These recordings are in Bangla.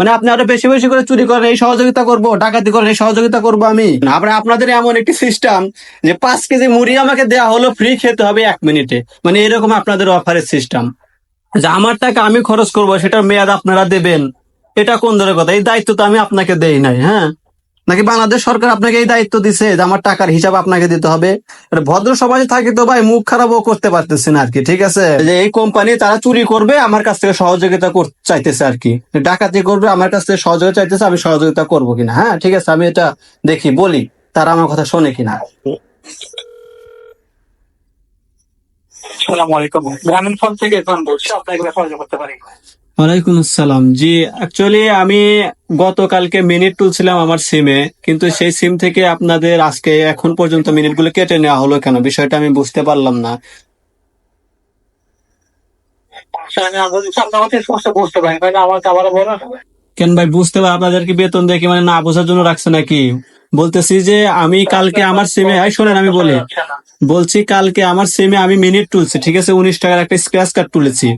মানে আপনি আরও বেশি বেশি করে চুরি করেন, এই সহযোগিতা করব, ডাকাতি করেন, এই সহযোগিতা করব আমি। আবার আপনাদের এমন একটি সিস্টেম যে পাঁচ কেজি মুড়ি আমাকে দেওয়া হলো ফ্রি খেতে হবে এক মিনিটে মানে এরকম আপনাদের অফারের সিস্টেম যে আমার টাকা আমি খরচ করব, সেটার মেয়াদ আপনারা দেবেন। এটা কোন ধরনের কথা? এই দায়িত্ব তো আমি আপনাকে দেই নাই হ্যাঁ? নাকি বাংলাদেশ সরকার আপনাকে এই দায়িত্ব দিছে যে আমার টাকার হিসাব আপনাকে দিতে হবে? ভদ্র সমাজে থাকি তো ভাই মুখ খারাপও করতে পারতেছি না আর কি ঠিক আছে? যে এই কোম্পানি তারা চুরি করবে, আমার কাছ থেকে সহযোগিতা চাইতেছে আর কি ডাকাতি করবে, আমার কাছ থেকে সহযোগিতা চাইতেছে, আমি সহযোগিতা করব কিনা? হ্যাঁ ঠিক আছে, আমি এটা দেখি, বলি। তারা আমার কথা শোনে কিনা? আসসালামু আলাইকুম। গ্রামীণ ফোন থেকে ফোন বলছি, আপনাকে করতে পারি। ওয়ালাইকুম আসসালাম। জি অ্যাকচুয়ালি আমি গতকালকে মিনিট তুলছিলাম আমার সিমে কিন্তু সেই সিম থেকে আপনাদের আজকে এখন পর্যন্ত মিনিটগুলো কেটে নেওয়া হলো কেন? বিষয়টা আমি বুঝতে পারলাম না। আচ্ছা, কেন ভাই বুঝতে পার আপনাদের কি বেতন দেখে মানে না বোঝার জন্য রাখছে নাকি? বলতেছি যে আমি কালকে আমার সিমে এই শোনেন আমি বলি। আচ্ছা বলছি কালকে আমার সিমে আমি মিনিট তুলছি ঠিক আছে? উনিশ টাকার একটা স্ক্র্যাচ কার্ড তুলেছি।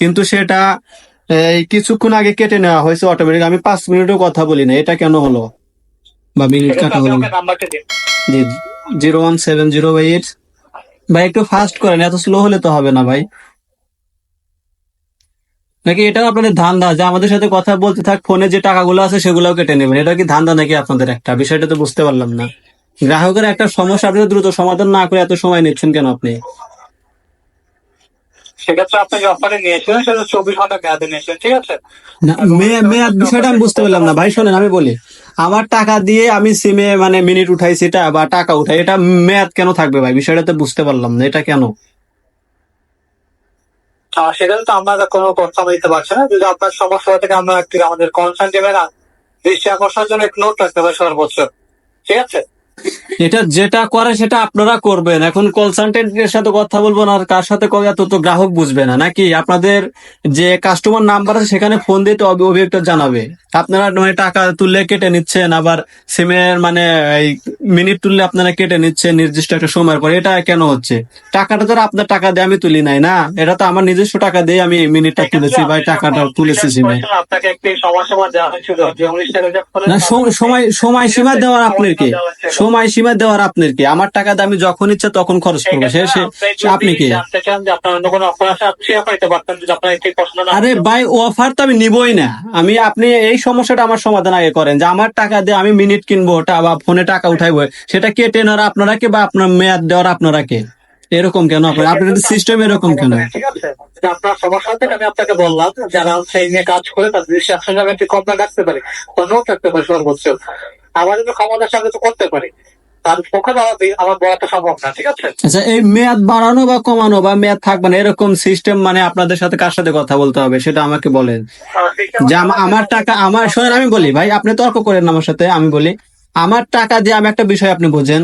কিন্তু সেটা এই কিছুক্ষণ আগে কেটে নেওয়া হয়েছে অটোমেটিক আমি পাঁচ মিনিটও কথা বলি না এটা কেন হলো? বা মিনিট কাটা হলো? জি zero one seven zero eight. ভাই একটু ফাস্ট করেন এত স্লো হলে তো হবে না ভাই। নাকি এটাও আপনাদের ধান্দা যে আমাদের সাথে কথা বলতে থাক ফোনে যে টাকাগুলো আছে সেগুলোও কেটে নেবেন। এটা কি ধান্দা নাকি আপনাদের একটা? বিষয়টা তো বুঝতে পারলাম না। গ্রাহকের একটা সমস্যা আপনি দ্রুত সমাধান না করে এত সময় নিচ্ছেন কেন আপনি? সেক্ষেত্রে আপনি যে অফারে নিয়েছিলেন সেটা চব্বিশ ঘণ্টা মেয়াদে নিয়েছিলেন ঠিক আছে? না মেয়াদ বিষয়টা আমি বুঝতে পারলাম না। ভাই শোনেন আমি বলি আমার টাকা দিয়ে আমি সিমে মানে মিনিট উঠাইছি এটা বা টাকা উঠাই এটা মেয়াদ কেন থাকবে ভাই? বিষয়টা তো বুঝতে পারলাম না এটা কেন? সেখানে তো আমরা কোনো কথা দিতে পারছি না। যদি আপনার সমস্যা থাকে আমরা একটু আমাদের কনসার্ন টিমে না দৃষ্টি আকর্ষণের জন্য একটু নোট রাখতে হবে সর্বোচ্চ। ঠিক আছে? এটা যেটা করে সেটা আপনারা করবেন। এখন কনসালটেন্টের সাথে কথা বলব না আর কার সাথে কথা এত তো গ্রাহক বুঝবে না। নাকি আপনাদের যে কাস্টমার নাম্বার আছে সেখানে ফোন দিয়ে তো অভিযোগটা জানাবে। আপনারা মানে টাকা তুললে কেটে নিচ্ছেন আবার সিমের মানে এই মিনিট তুললে আপনারা কেটে নিচ্ছেন নির্দিষ্ট একটা সময়ের পর। এটা কেন হচ্ছে? টাকাটা তো আপনার টাকা দিয়ে আমি তুলি নাই না? এটা তো আমার নিজস্ব টাকা দিয়ে আমি মিনিটটা তুলেছি বা টাকাটা তুলেছি সিমে সময় সীমা দেওয়ার আপনার কি? সময় সীমা দেওয়ার আপনার কি আমার টাকা আমি যখন ইচ্ছা তখন খরচ করব। সে আপনি কি? না আরে ভাই অফার তো আমি নিবই না। আমি আপনি এই সমস্যাটা আমার সমাধান আগে করেন। যে আমার টাকা দিয়ে আমি মিনিট কিনবো টা বা ফোনে টাকা উঠাইবো সেটা কেটে নেওয়ার আপনারা কে বা আপনার মেয়াদ দেওয়ার আপনারা কে? এরকম কেন? আপনার আপনাদের সিস্টেম এরকম কেন? ঠিক আছে। আপনার সমস্যা থেকে আমি আপনাকে বললাম যারা সেই নিয়ে কাজ করে তাদের কমপ্লেন রাখতে পারি। রাখতে পারি সর্বোচ্চ। আমার যদি ক্ষমতার সঙ্গে তো করতে পারি। তার পক্ষে দাঁড়াতে আমার আমার বলাটা সম্ভব না ঠিক আছে? আচ্ছা এই মেয়াদ বাড়ানো বা কমানো বা মেয়াদ থাকবে না এরকম সিস্টেম মানে আপনাদের সাথে কার সাথে কথা বলতে হবে সেটা আমাকে বলেন। যে আমার টাকা আমার শোনেন আমি বলি ভাই আপনি তর্ক করেন আমার সাথে আমি বলি আমার টাকা দিয়ে আমি একটা বিষয় আপনি বোঝেন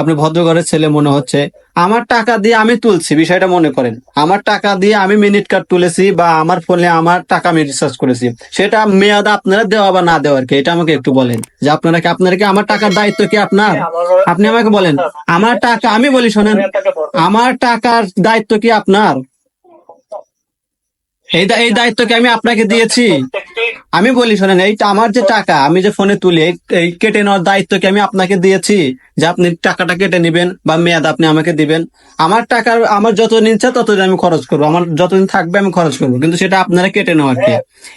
আপনি ভদ্রঘরের ছেলে মনে হচ্ছে। আমার টাকা দিয়ে আমি তুলছি বিষয়টা মনে করেন। আমার টাকা দিয়ে আমি মিনিট কার্ড তুলেছি বা আমার ফোনে আমার টাকা আমি রিচার্জ করেছি। সেটা মেয়াদ আপনারা দেওয়া বা না দেওয়ার কি এটা আমাকে একটু বলেন। যে আপনারা কি আপনারা কি আমার টাকার দায়িত্ব কি আপনার? আপনি আমাকে বলেন আমার টাকা আমি বলি শোনেন আমার টাকার দায়িত্ব কি আপনার? এই দায়িত্ব কি আমি আপনাকে দিয়েছি? আমি বলি, শোনেন, এইটা আমার যে টাকা, আমি যে ফোনে তুলে, এই- কেটে নেওয়ার দায়িত্ব কি আমি আপনাকে দিয়েছি? যে আপনি টাকাটা কেটে নেবেন বা মেয়াদ আপনি আমাকে দিবেন। আমার টাকার, আমার যতদিন ইচ্ছা ততদিন আমি খরচ করব। আমার যতদিন থাকবে আমি খরচ করব। কিন্তু সেটা আপনারা কেটে নেওয়ার কি?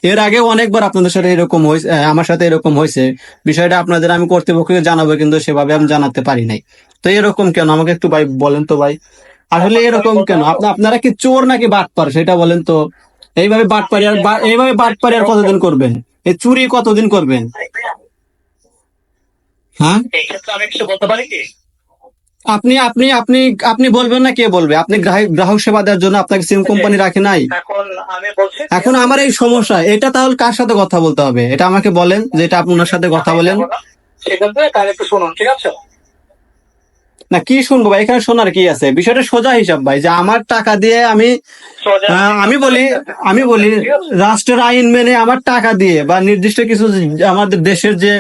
এর আগে অনেকবার আপনাদের সাথে এরকম হয়েছে আমার সাথে এরকম হয়েছে বিষয়টা আপনাদের আমি কর্তৃপক্ষকে জানাব, কিন্তু সেভাবে আমি জানাতে পারি নাই। তো এরকম কেন? আমাকে একটু ভাই বলেন তো ভাই। আসলে এরকম কেন? আপনারা কি চোর নাকি বাটপার? সেটা বলেন তো। এইভাবে বাটপারি আর এইভাবে বাটপারি আর কতদিন করবেন এই চুরি কতদিন করবেন হ্যাঁ? আপনি আপনি আপনি আপনি বলবেন না কে বলবে? আপনি গ্রাহক সেবা দেওয়ার জন্য আপনাকে সিম কোম্পানি রাখে নাই? এখন আমার এই সমস্যা এটা তাহলে কার সাথে কথা বলতে হবে? এটা আমাকে বলেন যে এটা আপনার সাথে কথা বলেন। সেক্ষেত্রে কার একটু শুনুন ঠিক আছে? না কি শুনব ভাই? এখানে শোনার কি আছে? বিষয়টা সোজা হিসাব ভাই যে আমার টাকা দিয়ে আমি আমি বলি আমি বলি রাষ্ট্রের আইন মেনে আমার টাকা দিয়ে বা নির্দিষ্ট কিছু আমাদের দেশের যে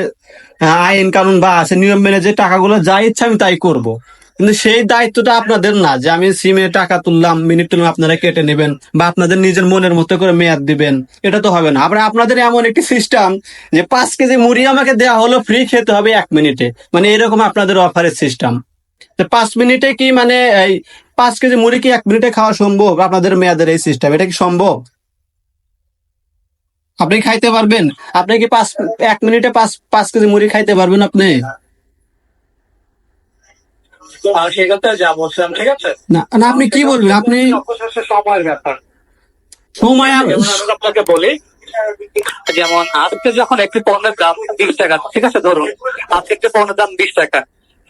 আইন কানুন বা আছে নিয়ম মেনে যে টাকাগুলো যা ইচ্ছা আমি তাই করব। কিন্তু সেই দায়িত্বটা আপনাদের না যে আমি সিমে টাকা তুললাম মিনিট তুললাম আপনারা কেটে নেবেন বা আপনাদের নিজের মনের মতো করে মেয়াদ দিবেন এটা তো হবে না। আবার আপনাদের এমন একটি সিস্টেম যে পাঁচ কেজি মুড়ি আমাকে দেওয়া হলো ফ্রি খেতে হবে এক মিনিটে। মানে এরকম আপনাদের অফারের সিস্টেম পাঁচ মিনিটে কি মানে এই পাঁচ কেজি মুড়ি কি এক মিনিটে খাওয়া সম্ভব? আপনাদের মেয়াদের এই সিস্টেম এটা কি সম্ভব? আপনি খাইতে পারবেন। আপনি কি পাঁচ এক মিনিটে পাঁচ পাঁচ কেজি মুড়ি খাইতে পারবেন আপনি? না আপনি কি বলবেন? আপনি সময়ের ব্যাপার। সময় আমি আপনাকে বলি যেমন আজকে যখন একটি পণ্যের দাম বিশ টাকা ঠিক আছে ধরুন আজকে একটি পণ্যের দাম বিশ টাকা।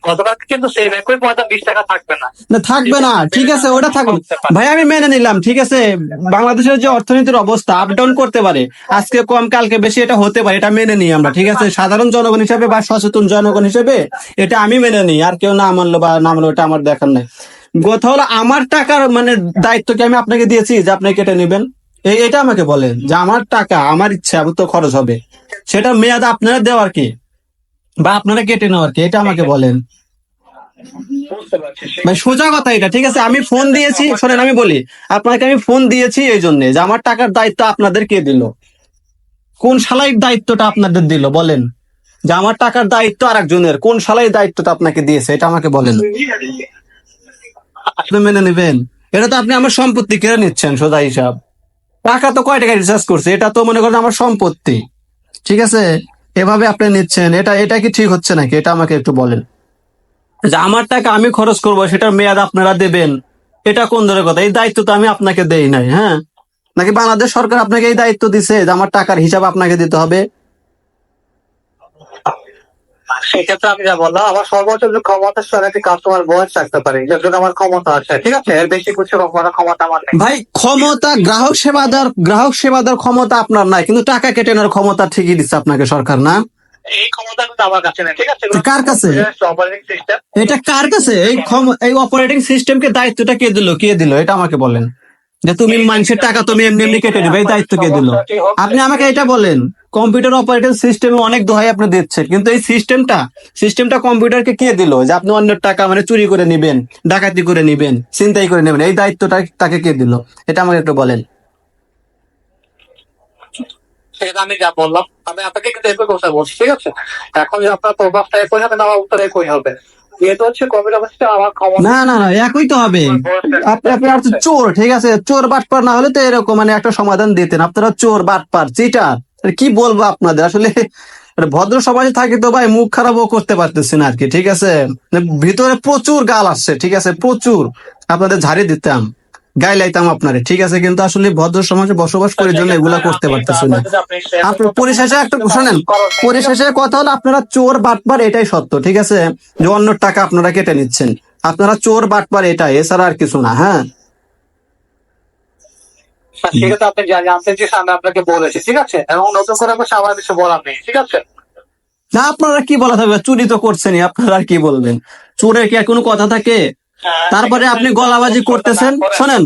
গতকাল কিন্তু সেই একই পণ্যের টাকা থাকবে না। না থাকবে না। ঠিক আছে ওটা থাকবে ভাই আমি মেনে নিলাম ঠিক আছে? বাংলাদেশের যে অর্থনীতির অবস্থা আপ ডাউন করতে পারে। আজকে কম কালকে বেশি এটা হতে পারে এটা মেনে নিই আমরা ঠিক আছে? সাধারণ জনগণ হিসেবে বা সচেতন জনগণ হিসেবে এটা আমি মেনে নিই আর কেউ না মানলো বা না মানলো এটা আমার দেখার নাই। কথা হলো আমার টাকার মানে দায়িত্ব কি আমি আপনাকে দিয়েছি যে আপনি কেটে নেবেন? এটা আমাকে বলেন যে আমার টাকা আমার ইচ্ছা তো খরচ হবে। সেটা মেয়াদ আপনারা দেওয়ার কি? বা আপনারা কেটে নেওয়ার কি এটা আমাকে বলেন। সোজা কথা এটা ঠিক আছে? আমি ফোন দিয়েছি শোনেন আমি বলি আপনাকে আমি ফোন দিয়েছি এই জন্য যে আমার টাকার দায়িত্ব আপনাদের কে দিল? কোন শালাইর দায়িত্বটা আপনাদের দিল বলেন? যে আমার টাকার দায়িত্ব আর একজনের কোন শালাই দায়িত্বটা আপনাকে দিয়েছে এটা আমাকে বলেন। আপনি মেনে নেবেন? এটা তো আপনি আমার সম্পত্তি কেড়ে নিচ্ছেন সোজা হিসাব। টাকা তো কয় টাকা রিচার্জ করছে? এটা তো মনে করেন আমার সম্পত্তি। ঠিক আছে? এভাবে আপনি নিচ্ছেন এটা এটা কি ঠিক হচ্ছে নাকি? এটা আমাকে একটু বলেন। যে আমার টাকা আমি খরচ করব সেটার মেয়াদ আপনারা দেবেন। এটা কোন ধরনের কথা? এই দায়িত্ব তো আমি আপনাকে দেই নাই হ্যাঁ? নাকি বাংলাদেশ সরকার আপনাকে এই দায়িত্ব দিছে যে আমার টাকার হিসাব আপনাকে দিতে হবে? সেক্ষেত্রে আমি যা বললাম আমার সর্বোচ্চ যে ক্ষমতা একটি কাস্টমার রাখতে পারি আমার ক্ষমতা আছে ঠিক আছে? এর বেশি কিছু ক্ষমতা আমার ভাই ক্ষমতা গ্রাহক সেবা দেওয়ার গ্রাহক সেবা দেওয়ার ক্ষমতা আপনার নাই কিন্তু টাকা কেটে নেওয়ার ক্ষমতা ঠিকই দিচ্ছে আপনাকে সরকার না? এই ক্ষমতা কিন্তু আমার কাছে নেই ঠিক আছে? কার কাছে? অপারেটিং সিস্টেম এটা কার কাছে? এই এই অপারেটিং সিস্টেমকে দায়িত্বটা কে দিল কে দিল? এটা আমাকে বলেন। যে তুমি মানুষের টাকা তুমি এমনি এমনি কেটে নেবে এই দায়িত্ব কে দিল? আপনি আমাকে এটা বলেন। কম্পিউটার অপারেটিং সিস্টেমে অনেক দোহাই আপনি দিচ্ছেন। কিন্তু এই সিস্টেমটা সিস্টেমটা কম্পিউটারকে কে দিল? যে আপনি অন্যের টাকা মানে চুরি করে নেবেন ডাকাতি করে নেবেন চিন্তাই করে নেবেন এই দায়িত্বটা তাকে কে দিল? এটা আমাকে একটু বলেন। আমি যা বললাম আমি আপনাকে কিন্তু একই কথা বলছি ঠিক আছে? এখন আপনার প্রভাবটা একই হবে না উত্তর একই হবে? না না না একই তো হবে। আপনি আপনি চোর ঠিক আছে? চোর বাটপার না হলে তো এরকম মানে একটা সমাধান দিতেন। আপনারা চোর বাটপার চিটার কি বলব আপনাদের? আসলে ভদ্র সমাজে থাকি তো ভাই মুখ খারাপও করতে পারতেছি না আর কি ঠিক আছে? মানে ভিতরে প্রচুর গাল আসছে, ঠিক আছে? প্রচুর। আপনাদের ঝাড়ি দিতাম গায়ে লাইতাম আপনারে, ঠিক আছে? কিন্তু আসলে ভদ্র সমাজে বসবাস করে জন্য এগুলা করতে পারতেছি না। আপনার পরিশেষে একটা শোনেন পরিশেষে কথা হলো আপনারা চোর বাটবার এটাই সত্য, ঠিক আছে? যে অন্য টাকা আপনারা কেটে নিচ্ছেন। আপনারা চোর বাটবার এটাই, এছাড়া আর কিছু না হ্যাঁ? সেক্ষেত্রে আপনি জানি জানতে চেয়েছেন আমি আপনাকে বলেছি ঠিক আছে? এবং নতুন করে আমার আমার কিছু বলার নেই ঠিক আছে? না আপনারা কি বলা থাকবে? চুরি তো করছেনই আপনারা আর কি বলবেন? চোরের কি আর কোনো কথা থাকে? তারপরে আপনি গলাবাজি করতেছেন। শোনেন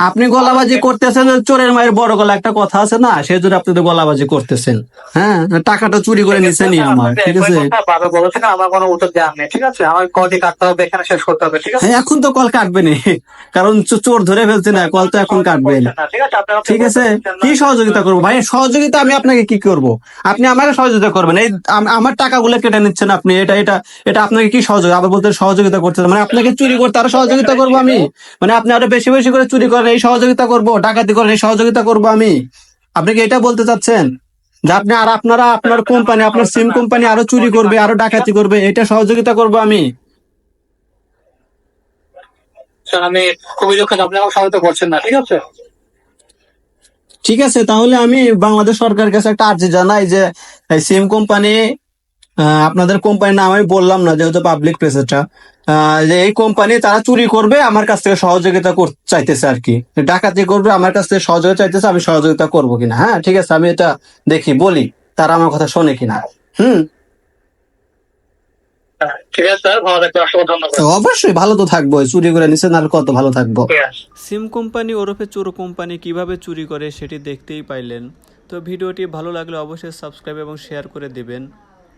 আপনি গলাবাজি করতেছেন চোরের মায়ের বড় গলা একটা কথা আছে না সেই জন্য আপনি তো গলাবাজি করতেছেন হ্যাঁ টাকাটা চুরি করে নিছেনই আমার ঠিক আছে? আমার কোনো উত্তর দেওয়ার নেই ঠিক আছে? আমার কটি কাটতে হবে এখানে শেষ করতে হবে ঠিক আছে? হ্যাঁ, এখন তো কল কাটবে না কারণ চোর ধরে ফেলছে না কল তো এখন কাটবে না ঠিক আছে? কি সহযোগিতা করব? ভাই সহযোগিতা আমি আপনাকে কি করব? আপনি আমাকে সহযোগিতা করবেন এই আম- আমার টাকাগুলো কেটে নিচ্ছেন আপনি এটা এটা এটা আপনাকে কি সহযোগিতা? আবার বলতে সহযোগিতা করতে মানে আপনাকে চুরি করতে আরও সহযোগিতা করব আমি। মানে আপনি আরও বেশি বেশি করে চুরি করেন এই সহযোগিতা করব ডাকাতি করেন এই সহযোগিতা করব আমি। আপনি কি এটা বলতে চাচ্ছেন? যে আপনি আর আপনারা আপনার কোম্পানি আপনার সিম কোম্পানি আরও চুরি করবে আরও ডাকাতি করবে এটা সহযোগিতা করব আমি। স্যার আমি খুবই দুঃখিত আপনি আমার সহায়তা করছেন না ঠিক আছে? ঠিক আছে তাহলে আমি বাংলাদেশ সরকারের কাছে একটা আর্জি জানাই যে সিম কোম্পানি আপনাদের কোম্পানির নাম আমি বললাম না যেহেতু পাবলিক প্লেস এটা। আহ, যে এই কোম্পানি তারা চুরি করবে আমার কাছ থেকে সহযোগিতা চাইতেছে আর কি। ডাকাতি করবে আমার কাছ থেকে সহযোগিতা চাইতেছে আমি সহযোগিতা করব কিনা। হ্যাঁ ঠিক আছে আমি এটা দেখি বলি। তারা আমার কথা শোনে কিনা। হুম? অবশ্যই ভালো তো থাকব চুরি করে নিছেন আর কত ভালো থাকব। সিম কোম্পানি ওরফে চোর কোম্পানি কীভাবে চুরি করে সেটি দেখতেই পাইলেন। তো ভিডিওটি ভালো লাগলে অবশ্যই সাবস্ক্রাইব এবং শেয়ার করে দিবেন।